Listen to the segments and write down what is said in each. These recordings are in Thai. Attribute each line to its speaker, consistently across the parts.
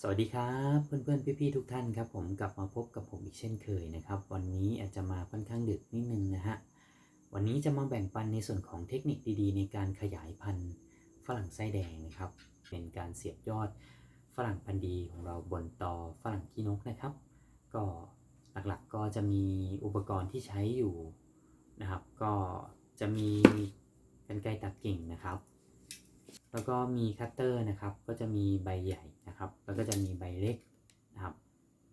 Speaker 1: สวัสดีครับเพื่อนๆพี่ๆทุกท่านครับผมกลับมาพบกับผมอีกเช่นเคยนะครับ วันนี้อาจจะมาค่อนข้างดึกนิดนึงนะฮะวันนี้จะมาแบ่งปันในส่วนของเทคนิคดีๆ ในการขยายพันธุ์ฝรั่งไส้แดงนะครับ เป็นการเสียบยอดฝรั่งพันธุ์ดีของเราบนตอฝรั่งขี้นกนะครับ ก็หลักๆก็จะมีอุปกรณ์ที่ใช้อยู่นะครับ ก็จะมีกันไกรตัดกิ่งนะครับ แล้วก็มีคัตเตอร์นะครับ ก็จะมีใบใหญ่นะครับ แล้วก็จะมีใบเล็กนะครับ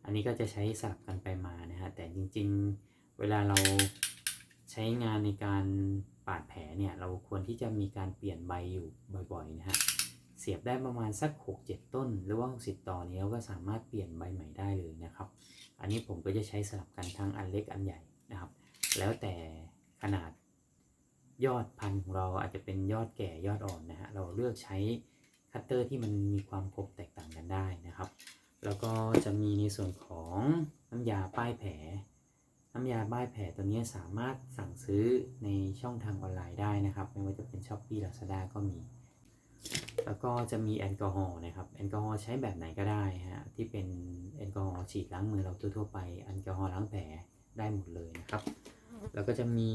Speaker 1: อันนี้ก็จะใช้สลับกันไปมานะฮะ แต่จริงๆ เวลาเราใช้งานในการปาดแผลเนี่ย เราควรที่จะมีการเปลี่ยนใบอยู่บ่อยๆนะฮะ เสียบได้ประมาณสัก 6-7 ต้น หรือว่า60ต่อนี้เราก็สามารถเปลี่ยนใบใหม่ได้เลยนะครับ อันนี้ผมก็จะใช้สลับกันทั้งอันเล็กอันใหญ่นะครับ แล้วแต่ขนาด ยอดพันธุ์ของเราอาจจะเป็นยอดแก่ยอดอ่อนนะฮะเราเลือกใช้คัตเตอร์ที่มันมีความคมแตกต่างกันได้นะครับ แล้วก็จะมีในส่วนของน้ำยาป้ายแผล น้ำยาป้ายแผลตัวนี้สามารถสั่งซื้อในช่องทางออนไลน์ได้นะครับ ไม่ว่าจะเป็น s h อ p e e Lazada ก็มี แล้วก็จะมีแอลกอฮอล์นะครับ แอลกอฮอล์ใช้แบบไหนก็ได้ฮะ ที่เป็นแอลกอฮอล์ฉีดล้างมือเราทั่วๆไป แอลกอฮอล์ล้างแผลได้หมดเลยนะครับ แล้วก็จะมี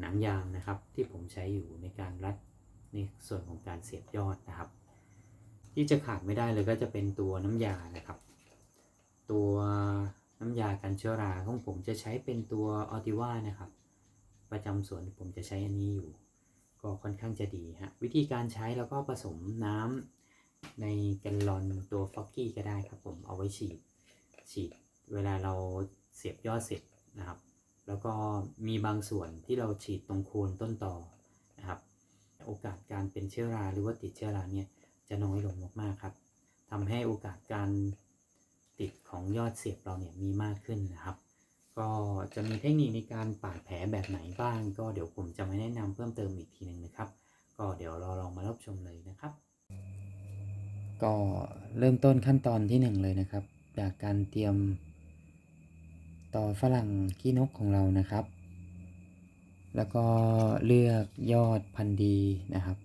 Speaker 1: หนังยางนะครับ ที่ผมใช้อยู่ในการรัดในส่วนของการเสียบยอดนะครับ ที่จะขาดไม่ได้เลยก็จะเป็นตัวน้ำยานะครับ ตัวน้ำยากันเชื้อราของผมจะใช้เป็นตัวออติว่านะครับ ประจำสวนผมจะใช้อันนี้อยู่ ก็ค่อนข้างจะดีฮะวิธีการใช้แล้วก็ผสมน้ำในแกลลอนตัวฟอกกี้ก็ได้ครับผมเอาไว้ฉีดฉีดเวลาเราเสียบยอดเสร็จนะครับ แล้วก็มีบางส่วนที่เราฉีดตรงโคนต้นต่อนะครับ โอกาสการเป็นเชื้อราหรือว่าติดเชื้อราเนี่ยจะน้อยลงมากๆครับทำให้โอกาสการติดของยอดเสียบเราเนี่ยมีมากขึ้นนะครับ ก็จะมีเทคนิคในการปาดแผลแบบไหนบ้าง ก็เดี๋ยวผมจะมาแนะนำเพิ่มเติมอีกทีหนึ่งนะครับ ก็เดี๋ยวเราลองมารับชมเลยนะครับ ก็เริ่มต้นขั้นตอนที่หนึ่งเลยนะครับ จากการเตรียม ต่อฝรั่งขี้นกของเรานะครับ แล้วก็เลือกยอดพันธุ์ดีนะครับ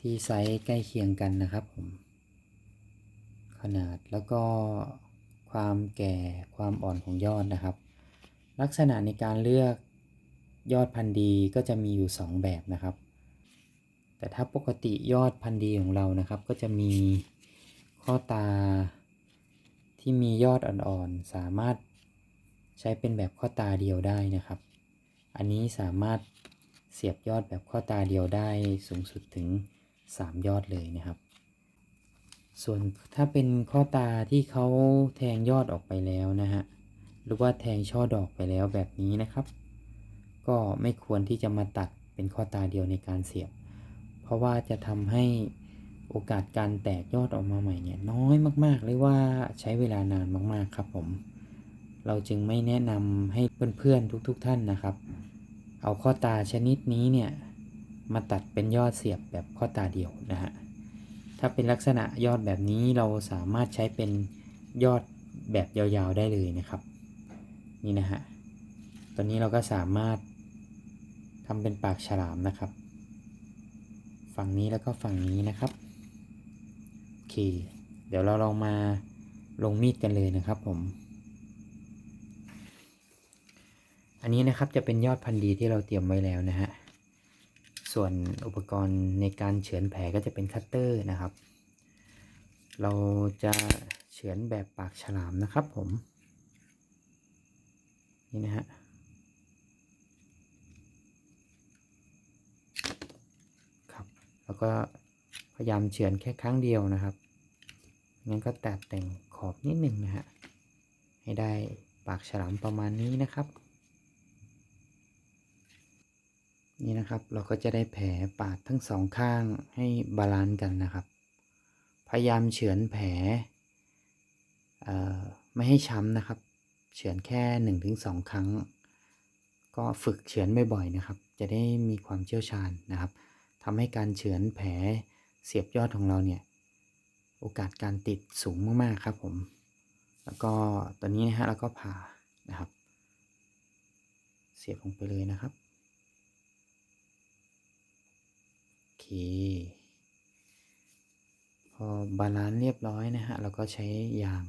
Speaker 1: ที่ไซส์ใกล้เคียงกันนะครับผมขนาดแล้วก็ความแก่ความอ่อนของยอดนะครับ ลักษณะในการเลือกยอดพันธุ์ดีก็จะมีอยู่ 2 แบบนะครับ แต่ถ้าปกติยอดพันธุ์ดีของเรานะครับ ก็จะมีข้อตาที่มียอดอ่อนๆ สามารถ ใช้เป็นแบบข้อตาเดียวได้นะครับ อันนี้สามารถเสียบยอดแบบข้อตาเดียวได้สูงสุดถึง 3 ยอดเลยนะครับ ส่วนถ้าเป็นข้อตาที่เขาแทงยอดออกไปแล้วนะฮะหรือว่าแทงช่อดอกไปแล้วแบบนี้นะครับ ก็ไม่ควรที่จะมาตัดเป็นข้อตาเดียวในการเสียบ เพราะว่าจะทำให้โอกาสการแตกยอดออกมาใหม่เนี่ยน้อยมาก ๆ เลยว่าใช้เวลานานมาก ๆ ครับผม เราจึงไม่แนะนำให้เพื่อนๆทุกๆทท่านนะครับ เอาข้อตาชนิดนี้เนี่ยมาตัดเป็นยอดเสียบแบบข้อตาเดียวนะฮะ ถ้าเป็นลักษณะยอดแบบนี้เราสามารถใช้เป็นยอดแบบยาวๆได้เลยนะครับ นี่นะฮะ ตอนนี้เราก็สามารถทำเป็นปากฉลามนะครับ ฝั่งนี้แล้วก็ฝั่งนี้นะครับ โอเค เดี๋ยวเราลองมาลงมีดกันเลยนะครับผม อันนี้นะครับจะเป็นยอดพันธุ์ดีที่เราเตรียมไว้แล้วนะฮะ ส่วนอุปกรณ์ในการเฉือนแผลก็จะเป็นคัตเตอร์นะครับ เราจะเฉือนแบบปากฉลามนะครับผม นี่นะฮะครับ แล้วก็พยายามเฉือนแค่ครั้งเดียวนะครับ งั้นก็ตัดแต่งขอบนิดหนึ่งนะฮะ ให้ได้ปากฉลามประมาณนี้นะครับ นี่นะครับเราก็จะได้แผลปาดทั้งสองข้างให้บาลานซ์กันนะครับ พยายามเฉือนแผลไม่ให้ช้ำนะครับ เฉือนแค่1นถึงสครั้ง ก็ฝึกเฉือนบ่อยๆนะครับ จะได้มีความเชี่ยวชาญนะครับทำให้การเฉือนแผลเสียบยอดของเราเนี่ยโอกาสการติดสูงมากๆครับผม แล้วก็ตอนนี้นะฮะเราก็ผ่านะครับ เสียบลงไปเลยนะครับ โอเค พอพอบาลานซ์เรียบร้อยนะฮะเราก็ใช้ยาง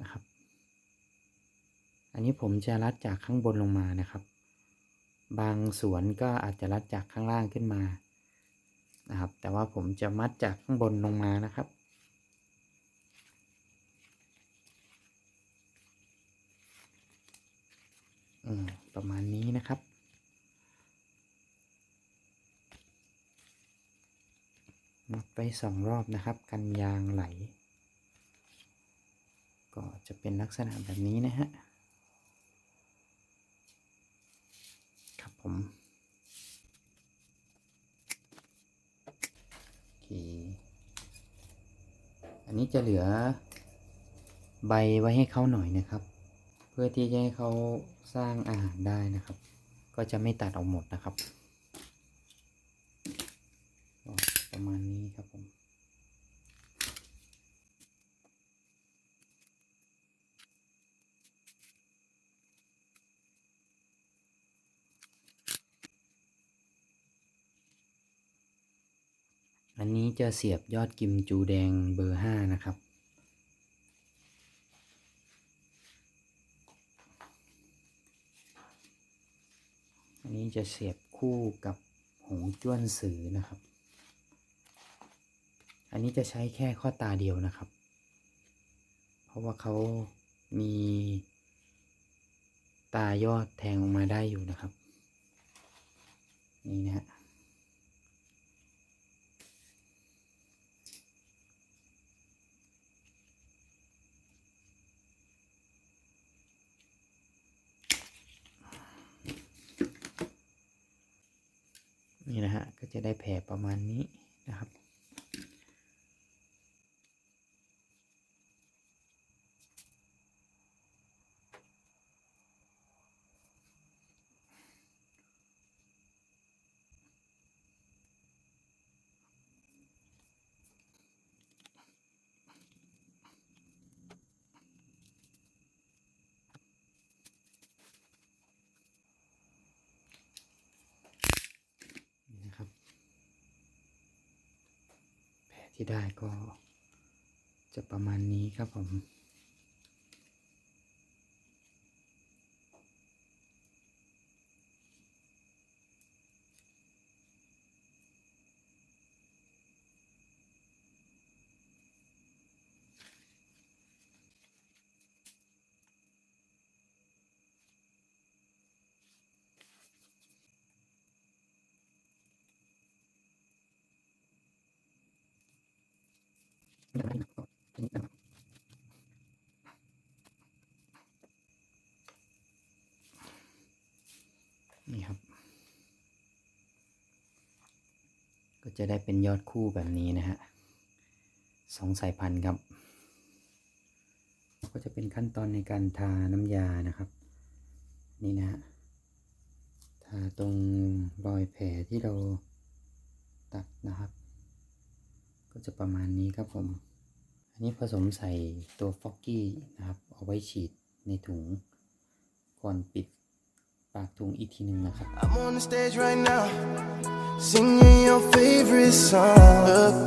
Speaker 1: นะครับ อันนี้ผมจะรัดจากข้างบนลงมานะครับ บางสวนก็อาจจะรัดจากข้างล่างขึ้นมานะครับ แต่ว่าผมจะมัดจากข้างบนลงมานะครับประมาณนี้นะครับ มัดไปสองรอบนะครับ กันยางไหล ก็จะเป็นลักษณะแบบนี้นะฮะครับผมโอเคอันนี้จะเหลือใบไว้ให้เขาหน่อยนะครับ เพื่อที่จะให้เขาสร้างอาหารได้นะครับ ก็จะไม่ตัดออกหมดนะครับก็ ประมาณนี้ครับผมอันนี้จะเสียบยอดกิมจูแดงเบอร์ห้านะครับ อันนี้จะเสียบคู่กับหงจ้วนสือนะครับ อันนี้จะใช้แค่ข้อตาเดียวนะครับ เพราะว่าเขามีตายอดแทงออกมาได้อยู่นะครับ นี่นะฮะนี่นะฮะก็จะได้แผ่ประมาณนี้นะครับ ที่ได้ก็จะประมาณนี้ครับผม นี่ครับ ก็จะได้เป็นยอดคู่แบบนี้นะฮะสองสายพันธุ์ครับ ก็จะเป็นขั้นตอนในการทาน้ำยานะครับ นี่นะฮะทาตรงรอยแผลที่เราตัดนะครับ จะประมาณนี้ครับผม อันนี้ผสมใส่ตัวฟอกกี้นะครับ เอาไว้ฉีดในถุง ก่อนปิดปากถุงอีกทีหนึ่งนะครับ
Speaker 2: I'm on the stage right now, singing your favorite song.